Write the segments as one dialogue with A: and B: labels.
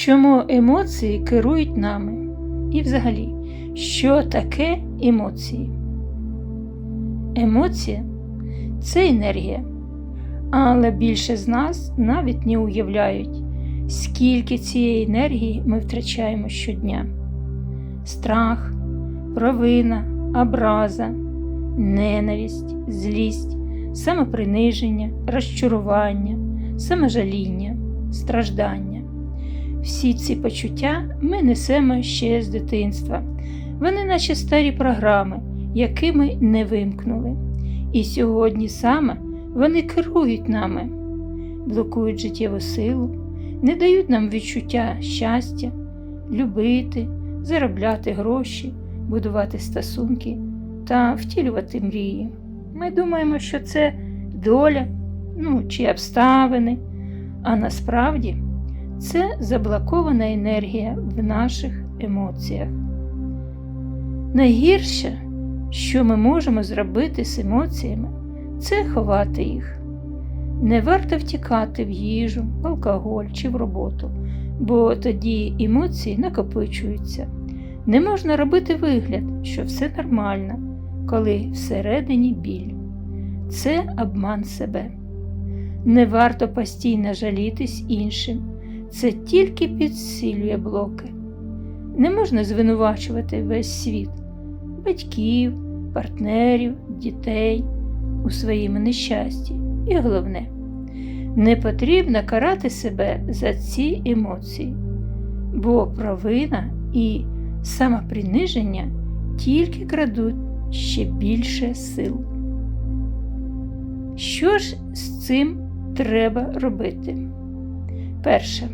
A: Чому емоції керують нами? І взагалі, що таке емоції? Емоція це енергія, але більше з нас навіть не уявляють, скільки цієї енергії ми втрачаємо щодня. Страх, провина, образа, ненависть, злість, самоприниження, розчарування, саможаління, страждання. Всі ці почуття ми несемо ще з дитинства. Вони наче старі програми, які ми не вимкнули. І сьогодні саме вони керують нами, блокують життєву силу, не дають нам відчуття щастя, любити, заробляти гроші, будувати стосунки та втілювати мрії. Ми думаємо, що це доля ну, чи обставини, а насправді це заблокована енергія в наших емоціях. Найгірше, що ми можемо зробити з емоціями, це ховати їх. Не варто втікати в їжу, в алкоголь чи в роботу, бо тоді емоції накопичуються. Не можна робити вигляд, що все нормально, коли всередині біль. Це обман себе. Не варто постійно жалітись іншим, це тільки підсилює блоки. Не можна звинувачувати весь світ, батьків, партнерів, дітей у своєму нещасті. І головне, не потрібно карати себе за ці емоції, бо провина і самоприниження тільки крадуть ще більше сил. Що ж з цим треба робити? Перше.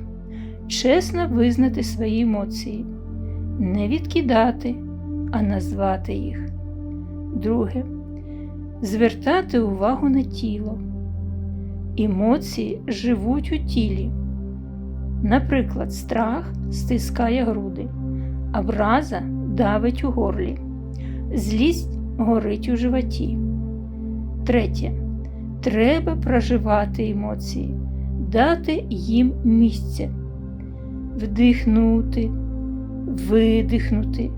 A: Чесно визнати свої емоції, не відкидати, а назвати їх. Друге. Звертати увагу на тіло. Емоції живуть у тілі. Наприклад, страх стискає груди, образа давить у горлі, злість горить у животі. Третє. Треба проживати емоції, дати їм місце, вдихнути, видихнути,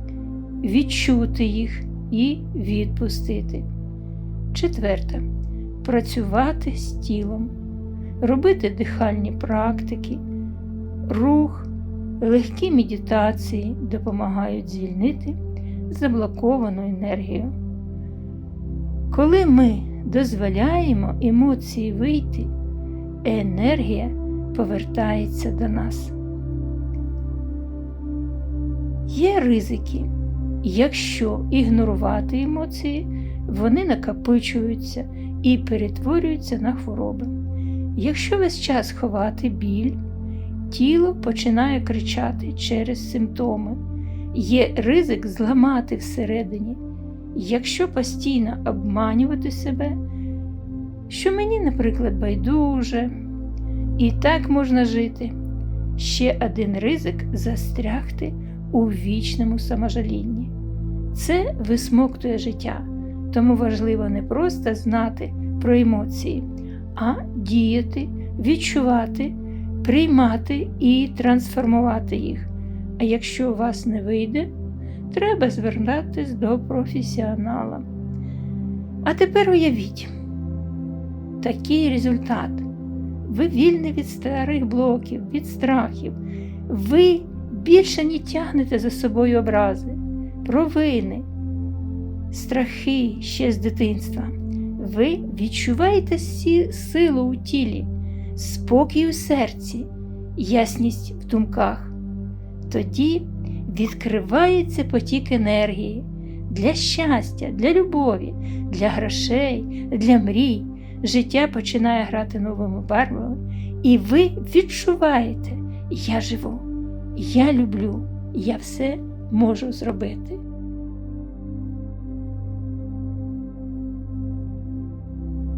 A: відчути їх і відпустити. Четверте. Працювати з тілом, робити дихальні практики, рух, легкі медитації допомагають звільнити заблоковану енергію. Коли ми дозволяємо емоції вийти, енергія повертається до нас. Є ризики, якщо ігнорувати емоції, вони накопичуються і перетворюються на хвороби. Якщо весь час ховати біль, тіло починає кричати через симптоми, є ризик зламати всередині. Якщо постійно обманювати себе, що мені, наприклад, байдуже, і так можна жити, ще один ризик застрягти у вічному саможалінні. Це висмоктує життя, тому важливо не просто знати про емоції, а діяти, відчувати, приймати і трансформувати їх. А якщо у вас не вийде, треба звертатись до професіонала. А тепер уявіть такий результат. Ви вільні від старих блоків, від страхів. Ви більше не тягнете за собою образи, провини, страхи ще з дитинства. Ви відчуваєте силу у тілі, спокій у серці, ясність в думках. Тоді відкривається потік енергії для щастя, для любові, для грошей, для мрій. Життя починає грати новими барвами, і ви відчуваєте, я живу, я люблю, я все можу зробити.